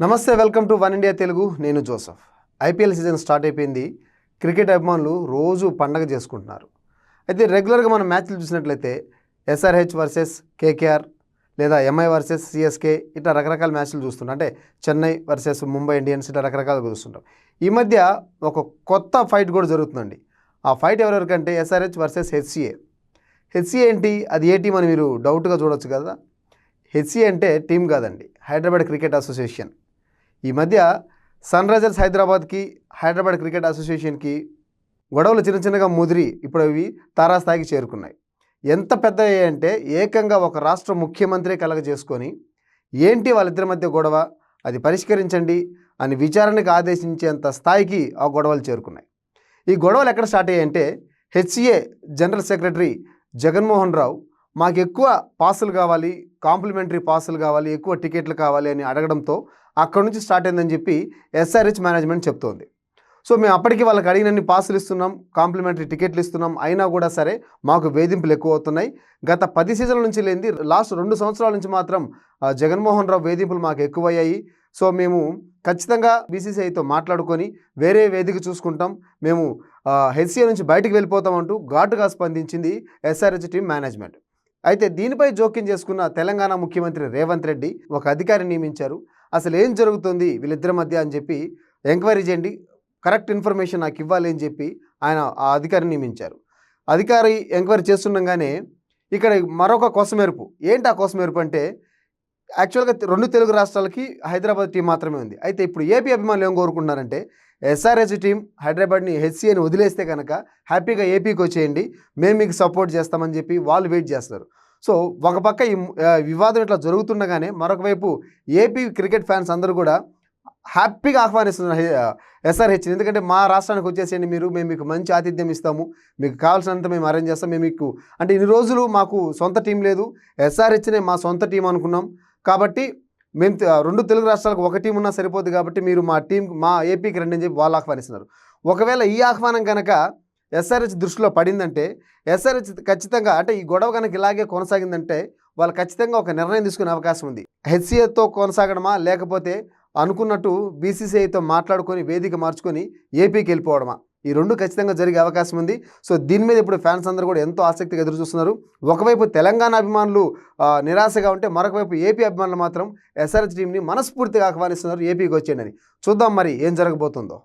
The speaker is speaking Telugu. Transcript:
నమస్తే welcome to one India Telugu. నేను జోసఫ్. ఐపీఎల్ సీజన్ స్టార్ట్ అయిపోయింది. క్రికెట్ అభిమానులు రోజు పండగ చేసుకుంటున్నారు. అయితే రెగ్యులర్గా మనం మ్యాచ్లు చూసినట్లయితే ఎస్ఆర్హెచ్ వర్సెస్ కేకేఆర్ లేదా ఎంఐ వర్సెస్ సిఎస్కే ఇట్లా రకరకాల మ్యాచ్లు చూస్తుంటాం. అంటే చెన్నై వర్సెస్ ముంబై ఇండియన్స్ ఇట్లా రకరకాలుగా చూస్తుంటాం. ఈ మధ్య ఒక కొత్త ఫైట్ కూడా జరుగుతుందండి. ఆ ఫైట్ ఎవరెవరికంటే ఎస్ఆర్హెచ్ వర్సెస్ హెచ్సిఏ. హెచ్సిఏ ఏంటి? అది ఏ టీం అని మీరు డౌట్గా చూడొచ్చు కదా. హెచ్సిఏ అంటే టీం కాదండి. Hyderabad cricket association. ఈ మధ్య సన్ రైజర్స్ హైదరాబాద్కి హైదరాబాద్ క్రికెట్ అసోసియేషన్కి గొడవలు చిన్న చిన్నగా ముదిరి ఇప్పుడు అవి తారాస్థాయికి చేరుకున్నాయి. ఎంత పెద్ద అంటే ఏకంగా ఒక రాష్ట్ర ముఖ్యమంత్రి కలగజేసుకొని ఏంటి వాళ్ళిద్దరి మధ్య గొడవ? అది పరిష్కరించండి అని విచారణకు ఆదేశించేంత స్థాయికి ఆ గొడవలు చేరుకున్నాయి. ఈ గొడవలు ఎక్కడ start అయ్యాయంటే HCA general secretary Jaganmohan Rao మాకు ఎక్కువ పాసులు కావాలి కాంప్లిమెంటరీ పాసులు కావాలి ఎక్కువ టికెట్లు కావాలి అని అడగడంతో అక్కడ నుంచి స్టార్ట్ అయిందని చెప్పి ఎస్ఆర్హెచ్ మేనేజ్మెంట్ చెప్తోంది. సో మేము అప్పటికి వాళ్ళకి అడిగినన్ని పాసులు ఇస్తున్నాం కాంప్లిమెంటరీ టికెట్లు ఇస్తున్నాం అయినా కూడా సరే మాకు వేధింపులు ఎక్కువ అవుతున్నాయి గత పది సీజన్ల నుంచి లేని లాస్ట్ రెండు సంవత్సరాల నుంచి మాత్రం జగన్మోహన్ రావు వేధింపులు మాకు ఎక్కువయ్యాయి. సో మేము ఖచ్చితంగా బీసీసీఐతో మాట్లాడుకొని వేరే వేదిక చూసుకుంటాం. మేము హెచ్సిఏ నుంచి బయటికి వెళ్ళిపోతామంటూ ఘాటుగా స్పందించింది ఎస్ఆర్హెచ్ టీం మేనేజ్మెంట్. అయితే దీనిపై జోక్యం చేసుకున్న తెలంగాణ ముఖ్యమంత్రి రేవంత్ రెడ్డి ఒక అధికారిని నియమించారు. అసలు ఏం జరుగుతుంది వీళ్ళిద్దరి మధ్య అని చెప్పి ఎంక్వైరీ చేయండి. కరెక్ట్ ఇన్ఫర్మేషన్ నాకు ఇవ్వాలి అని చెప్పి ఆయన ఆ అధికారిని నియమించారు. అధికారి ఎంక్వైరీ చేస్తుండగానే ఇక్కడ మరొక కొసమెరుపు. ఏంటి ఆ కొసమెరుపు అంటే యాక్చువల్గా రెండు తెలుగు రాష్ట్రాలకి హైదరాబాద్ టీం మాత్రమే ఉంది. అయితే ఇప్పుడు ఏపీ అభిమానులు ఏం కోరుకుంటున్నారంటే ఎస్ఆర్హెచ్ టీం హైదరాబాద్ని హెచ్సిఏని వదిలేస్తే కనుక హ్యాపీగా ఏపీకి వచ్చేయండి మేము మీకు సపోర్ట్ చేస్తామని చెప్పి వాళ్ళు వెయిట్ చేస్తారు సో ఒక పక్క ఈ వివాదం ఇట్లా జరుగుతుండగానే మరొక వైపు ఏపీ క్రికెట్ ఫ్యాన్స్ అందరూ కూడా హ్యాపీగా ఆహ్వానిస్తున్నారు ఎస్ఆర్హెచ్ ఎందుకంటే మా రాష్ట్రానికి వచ్చేసేయండి మీరు మేము మీకు మంచి ఆతిథ్యం ఇస్తాము మీకు కావాల్సినంత మేము అరేంజ్ చేస్తాం మేము మీకు అంటే ఇన్ని రోజులు మాకు సొంత టీం లేదు ఎస్ఆర్హెచ్నే మా సొంత టీం అనుకున్నాం కాబట్టి మేము రెండు తెలుగు రాష్ట్రాలకు ఒక టీం ఉన్నా సరిపోదు కాబట్టి మీరు మా టీం మా ఏపీకి రండి అని చెప్పి వాళ్ళు ఆహ్వానిస్తున్నారు. ఒకవేళ ఈ ఆహ్వానం కనుక ఎస్ఆర్హెచ్ దృష్టిలో పడిందంటే ఎస్ఆర్హెచ్ ఖచ్చితంగా అంటే ఈ గొడవ కనుక ఇలాగే కొనసాగిందంటే వాళ్ళు ఖచ్చితంగా ఒక నిర్ణయం తీసుకునే అవకాశం ఉంది. హెచ్సిఏతో కొనసాగడమా లేకపోతే అనుకున్నట్టు బీసీసీఐతో మాట్లాడుకొని వేదిక మార్చుకొని ఏపీకి వెళ్ళిపోవడమా? ఈ రెండు ఖచ్చితంగా జరిగే అవకాశం ఉంది. సో దీని మీద ఇప్పుడు ఫ్యాన్స్ అందరూ కూడా ఎంతో ఆసక్తిగా ఎదురు చూస్తున్నారు. ఒకవైపు తెలంగాణ అభిమానులు నిరాశగా ఉంటే మరొక వైపు ఏపీ అభిమానులు మాత్రం ఎస్ఆర్హెచ్ టీంని మనస్ఫూర్తిగా ఆహ్వానిస్తున్నారు. ఏపీకి వచ్చేయండి చూద్దాం మరి ఏం జరగబోతుందో.